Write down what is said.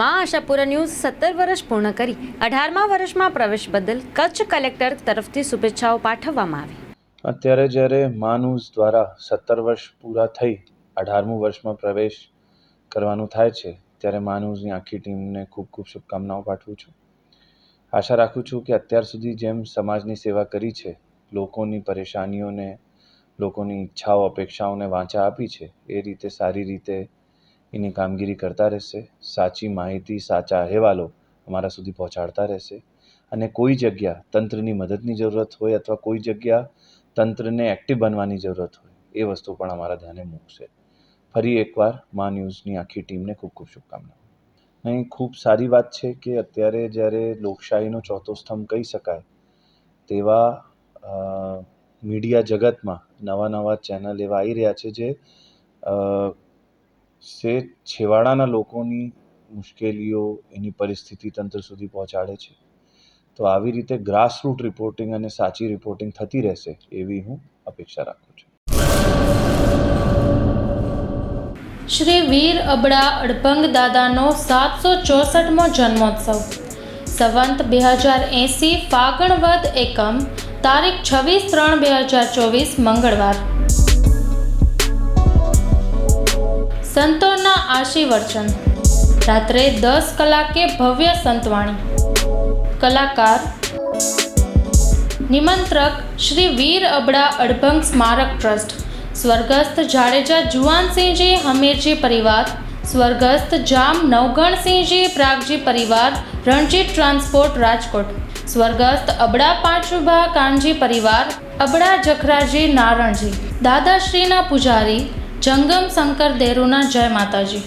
મા આશાપુરા ન્યૂઝ સત્તર વર્ષ પૂર્ણ કરી અઢારમા વર્ષમાં પ્રવેશ બદલ કચ્છ કલેક્ટર તરફથી શુભેચ્છાઓ પાઠવવામાં આવી. અત્યારે જ્યારે માનુસ દ્વારા સત્તર વર્ષ પૂરા થઈ અઢારમું વર્ષમાં પ્રવેશ કરવાનું થાય છે, ત્યારે માનુસની આખી ટીમને ખૂબ ખૂબ શુભકામનાઓ પાઠવું છું. આશા રાખું છું કે અત્યાર સુધી જેમ સમાજની સેવા કરી છે, લોકોની પરેશાનીઓને, લોકોની ઈચ્છાઓ, અપેક્ષાઓને વાંચા આપી છે, એ રીતે સારી રીતે એની કામગીરી કરતા રહેશે સાચી માહિતી સાચા અહેવાલો અમારા સુધી પહોંચાડતા રહેશે અને કોઈ જગ્યા તંત્રની મદદની જરૂરત હોય અથવા કોઈ જગ્યા તંત્રને એક્ટિવ બનવાની જરૂરત હોય એ વસ્તુ પણ અમારા ધ્યાને મૂકશે ફરી એકવાર મા ન્યૂઝની આખી ટીમને ખૂબ ખૂબ શુભકામનાઓ અહીં ખૂબ સારી વાત છે કે અત્યારે જ્યારે લોકશાહીનો ચોથો સ્તંભ કહી શકાય તેવા મીડિયા જગતમાં નવા નવા ચેનલ એવા આવી રહ્યા છે જે અ, છેવાડાના લોકોની મુશ્કેલીઓ એની પરિસ્થિતિ તંત્ર સુધી પહોંચાડે છે. તો આવી રીતે ગ્રાસરૂટ રિપોર્ટિંગ અને સાચી રિપોર્ટિંગ થતી રહેશે એવી હું અપેક્ષા રાખું છું. શ્રી વીર અબડા અડભંગ દાદાનો સાતસો ચોસઠમો જન્મોત્સવ. સંવંત બે હજાર એંસી ફાગણવદ એકમ તારીખ છવ્વીસ ત્રણ બે હજાર ચોવીસ મંગળવાર. સંતોના આશીર્વચન. રાત્રે દસ કલાકે ભવ્ય સંતવાણી. કલાકાર. નિમંત્રક શ્રી વીર અબડા અડભંગ સ્મારક ટ્રસ્ટ. સ્વર્ગસ્થ જાડેજા જુવાનસિંહજી હમીરજી પરિવાર. સ્વર્ગસ્થ જામ નવગણસિંહજી પ્રાગજી પરિવાર રણજીત ટ્રાન્સપોર્ટ રાજકોટ. સ્વર્ગસ્થ અબડા પાંચુભા કાનજી પરિવાર, અબડા જખરાજી નારણજી. દાદાશ્રીના પૂજારી જંગમ શંકર દેરુના જય માતાજી.